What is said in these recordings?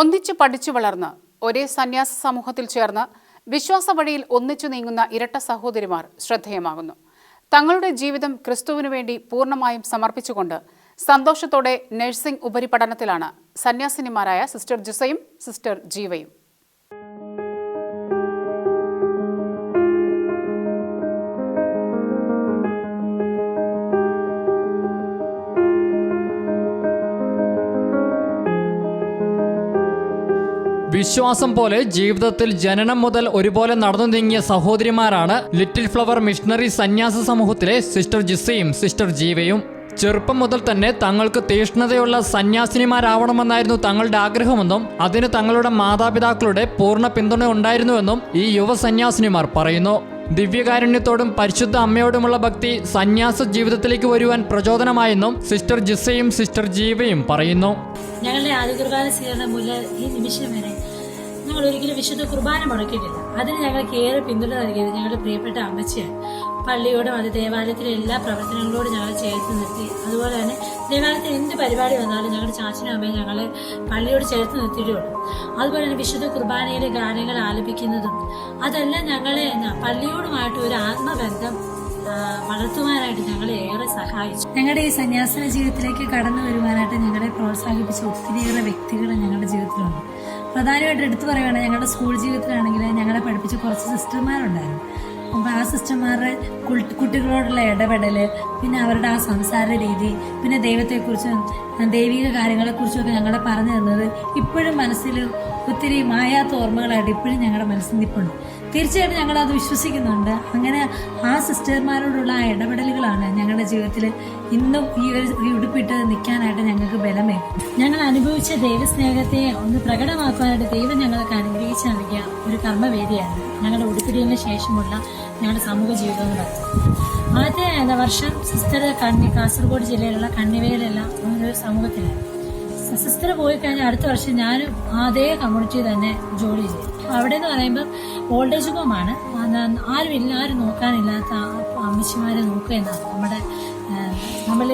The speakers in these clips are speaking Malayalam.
ഒന്നിച്ചു പഠിച്ചു വളർന്ന് ഒരേ സന്യാസ സമൂഹത്തിൽ ചേർന്ന് വിശ്വാസ വഴിയിൽ ഒന്നിച്ചു നീങ്ങുന്ന ഇരട്ട സഹോദരിമാർ ശ്രദ്ധേയമാകുന്നു. തങ്ങളുടെ ജീവിതം ക്രിസ്തുവിനു വേണ്ടി പൂർണമായും സമർപ്പിച്ചുകൊണ്ട് സന്തോഷത്തോടെ നഴ്സിംഗ് ഉപരിപഠനത്തിലാണ് സന്യാസിനിമാരായ സിസ്റ്റർ ജുസയും സിസ്റ്റർ ജീവയും. വിശ്വാസം പോലെ ജീവിതത്തിൽ ജനനം മുതൽ ഒരുപോലെ നടന്നു നീങ്ങിയ സഹോദരിമാരാണ് ലിറ്റിൽ ഫ്ലവർ മിഷണറി സന്യാസ സമൂഹത്തിലെ സിസ്റ്റർ ജിസയും സിസ്റ്റർ ജീവയും. ചെറുപ്പം മുതൽ തന്നെ തങ്ങൾക്ക് തീഷ്ണതയുള്ള സന്യാസിനിമാരാവണമെന്നായിരുന്നു തങ്ങളുടെ ആഗ്രഹമെന്നും അതിന് തങ്ങളുടെ മാതാപിതാക്കളുടെ പൂർണ പിന്തുണ ഉണ്ടായിരുന്നുവെന്നും ഈ യുവ സന്യാസിനിമാർ പറയുന്നു. ദിവ്യകാരുണ്യത്തോടും പരിശുദ്ധ അമ്മയോടുമുള്ള ഭക്തി സന്യാസ ജീവിതത്തിലേക്ക് വരുവാൻ പ്രചോദനമായെന്നും സിസ്റ്റർ ജിസയും സിസ്റ്റർ ജീവയും പറയുന്നു. ഞങ്ങളുടെ ആദ്യ കുർബാന സ്വീകരണം മുതൽ ഈ നിമിഷം വരെ ഞങ്ങൾ ഒരിക്കലും വിശുദ്ധ കുർബാന മുടക്കിയിട്ടില്ല. അതിന് ഞങ്ങൾക്ക് ഏറെ പിന്തുണ നൽകിയത് ഞങ്ങളുടെ പ്രിയപ്പെട്ട അമ്മച്ചിയാണ്. പള്ളിയോടും അത് ദേവാലയത്തിലെ എല്ലാ പ്രവർത്തനങ്ങളോടും ഞങ്ങൾ ചേർത്ത് നിർത്തി. അതുപോലെ തന്നെ ദേവാലയത്തിൽ എന്ത് പരിപാടി വന്നാലും ഞങ്ങളുടെ ചാച്ചനും അമ്മയും ഞങ്ങളെ പള്ളിയോട് ചേർത്ത് നിർത്തിയിട്ടുള്ളൂ. അതുപോലെ തന്നെ വിശുദ്ധ കുർബാനയിലെ ഗാനങ്ങൾ ആലപിക്കുന്നതും അതെല്ലാം ഞങ്ങളെ പള്ളിയോടുമായിട്ട് ഒരു ആത്മബന്ധം വളർത്തുവാനായിട്ട് ഞങ്ങളെ ഏറെ സഹായിച്ചു. ഞങ്ങളുടെ ഈ സന്യാസന ജീവിതത്തിലേക്ക് കടന്നു വരുവാനായിട്ട് ഞങ്ങളെ പ്രോത്സാഹിപ്പിച്ച ഒത്തിരിയേറെ വ്യക്തികൾ ഞങ്ങളുടെ ജീവിതത്തിലുണ്ട്. പ്രധാനമായിട്ട് എടുത്തു പറയുകയാണെങ്കിൽ ഞങ്ങളുടെ സ്കൂൾ ജീവിതത്തിലാണെങ്കിൽ ഞങ്ങളെ പഠിപ്പിച്ച കുറച്ച് സിസ്റ്റർമാരുണ്ടായിരുന്നു. അപ്പോൾ ആ സിസ്റ്റർമാരുടെ കുട്ടികളോടുള്ള ഇടപെടൽ പിന്നെ അവരുടെ ആ സംസാര രീതി പിന്നെ ദൈവത്തെക്കുറിച്ചും ദൈവിക കാര്യങ്ങളെക്കുറിച്ചൊക്കെ ഞങ്ങളെ പറഞ്ഞു തന്നത് ഇപ്പോഴും മനസ്സിൽ ഒത്തിരി മായാത്ത ഓർമ്മകളായിട്ട് ഇപ്പോഴും ഞങ്ങളുടെ മനസ്സിൽ നിൽപ്പുണ്ട്. തീർച്ചയായിട്ടും ഞങ്ങൾ അത് വിശ്വസിക്കുന്നുണ്ട്. അങ്ങനെ ആ സിസ്റ്റർമാരോടുള്ള ആ ഇടപെടലുകളാണ് ഞങ്ങളുടെ ജീവിതത്തിൽ ഇന്നും ഈ ഒരു ഉടുപ്പിട്ട് നിൽക്കാനായിട്ട് ഞങ്ങൾക്ക് ബലമേ ഞങ്ങൾ അനുഭവിച്ച ദൈവസ്നേഹത്തെ ഒന്ന് പ്രകടമാക്കാനായിട്ട് ദൈവം ഞങ്ങൾക്ക് അനുഗ്രഹിച്ച് നൽകിയ ഒരു കർമ്മവേദിയാണ്. ഞങ്ങളുടെ ഉടുപ്പിടിയതിന് ശേഷമുള്ള ഞങ്ങളുടെ സമൂഹ ജീവിതം എന്ന് പറയുന്നത്. ആദ്യ വർഷം സിസ്റ്റർ കണ്ണി കാസർഗോഡ് ജില്ലയിലുള്ള കണ്ണിവയിലുള്ള ഒരു സമൂഹത്തിലാണ്. സിസ്റ്റർ പോയി കഴിഞ്ഞാൽ അടുത്ത വർഷം ഞാൻ അതേ കമ്മ്യൂണിറ്റി തന്നെ ജോലി ചെയ്തു. അവിടെ എന്ന് പറയുമ്പോൾ ഓൾഡേജ് ഹോമാണ് ആരും ഇല്ല ആരും നോക്കാനില്ലാത്ത അമ്മച്ചിമാരെ നോക്കുക എന്നാണ് നമ്മുടെ നമ്മൾ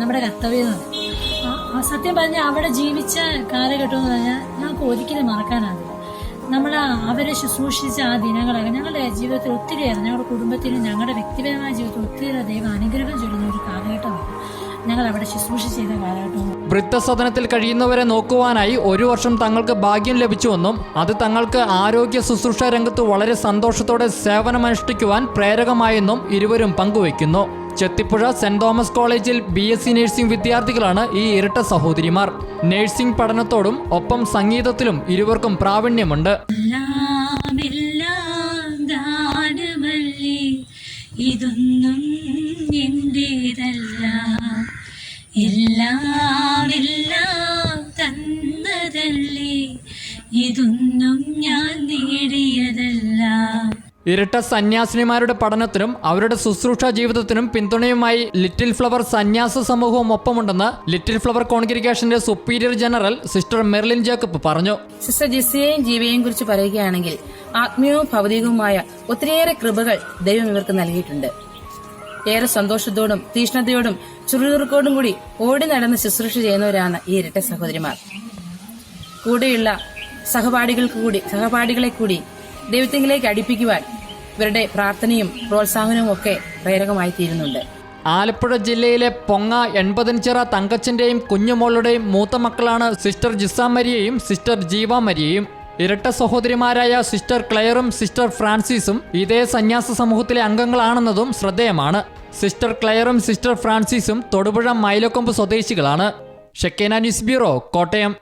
നമ്മുടെ കർത്തവ്യം എന്ന് പറയുന്നത്. സത്യം പറഞ്ഞാൽ അവിടെ ജീവിച്ച കാലഘട്ടം എന്ന് പറഞ്ഞാൽ ഞങ്ങൾക്ക് ഒരിക്കലും മറക്കാനാവില്ല. നമ്മൾ അവരെ ശുശ്രൂഷിച്ച ആ ദിനങ്ങളൊക്കെ ഞങ്ങളുടെ ജീവിതത്തിൽ ഒത്തിരിയേറെ ഞങ്ങളുടെ കുടുംബത്തിനും ഞങ്ങളുടെ വ്യക്തിപരമായ ജീവിതത്തിൽ ഒത്തിരിയേറെ ദൈവം അനുഗ്രഹം ചൊല്ലുന്ന ഒരു കാലഘട്ടമാണ്. ഞങ്ങൾ അവിടെ ശുശ്രൂഷ ചെയ്ത കാലഘട്ടവും വൃദ്ധസദനത്തിൽ കഴിയുന്നവരെ നോക്കുവാനായി ഒരു വർഷം തങ്ങൾക്ക് ഭാഗ്യം ലഭിച്ചുവെന്നും അത് തങ്ങൾക്ക് ആരോഗ്യ ശുശ്രൂഷ രംഗത്ത് വളരെ സന്തോഷത്തോടെ സേവനമനുഷ്ഠിക്കുവാൻ പ്രേരകമായെന്നും ഇരുവരും പങ്കുവയ്ക്കുന്നു. ചെത്തിപ്പുഴ സെന്റ് തോമസ് കോളേജിൽ ബി എസ് സി നഴ്സിംഗ് വിദ്യാർത്ഥികളാണ് ഈ ഇരട്ട സഹോദരിമാർ. നഴ്സിംഗ് പഠനത്തോടും ഒപ്പം സംഗീതത്തിലും ഇരുവർക്കും പ്രാവീണ്യമുണ്ട്. ഇതൊന്നും തന്നതല്ലേ. ഇതൊന്നും ഞാൻ നേടിയതല്ല. ഇരട്ട സന്യാസിനിമാരുടെ പഠനത്തിനും അവരുടെ ശുശ്രൂഷ ജീവിതത്തിനും പിന്തുണയുമായി ലിറ്റിൽ ഫ്ലവർ സന്യാസ സമൂഹവും ഒപ്പമുണ്ടെന്ന് little flower കോൺഗ്രിഗേഷന്റെ superior general sister Merlin Jacob പറഞ്ഞു. സിസ്റ്റർ ജിസിയെയും ജീവയെയും കുറിച്ച് പറയുകയാണെങ്കിൽ ആത്മീയവും ഭൗതികവുമായ ഒത്തിരിയേറെ കൃപകൾ ദൈവം ഇവർക്ക് നൽകിയിട്ടുണ്ട്. ഏറെ സന്തോഷത്തോടും തീഷ്ണതയോടും ചുറുചുറുക്കോടും കൂടി ഓടി നടന്ന് ശുശ്രൂഷ ചെയ്യുന്നവരാണ് ഈ ഇരട്ട സഹോദരിമാർ. കൂടെയുള്ള സഹപാഠികൾക്ക് കൂടി സഹപാഠികളെ കൂടി ദൈവത്തിലേക്ക് അടുപ്പിക്കുവാൻ ഇവരുടെ പ്രാർത്ഥനയും പ്രോത്സാഹനവും ഒക്കെ പ്രേരകമായി തീരുന്നുണ്ട്. ആലപ്പുഴ ജില്ലയിലെ പൊങ്ങ എൺപതിൻചിറ തങ്കച്ചന്റെയും കുഞ്ഞുമോളുടെയും മൂത്ത മക്കളാണ് സിസ്റ്റർ ജിസാമരിയയും സിസ്റ്റർ ജീവ മരിയയും ഇരട്ട സഹോദരിമാരായ സിസ്റ്റർ ക്ലെയറും സിസ്റ്റർ ഫ്രാൻസിസും ഇതേ സന്യാസ സമൂഹത്തിലെ അംഗങ്ങളാണെന്നതും ശ്രദ്ധേയമാണ്. സിസ്റ്റർ ക്ലെയറും സിസ്റ്റർ ഫ്രാൻസിസും തൊടുപുഴ മൈലക്കൊമ്പ് സ്വദേശികളാണ്. Shekinah news bureau Kottayam.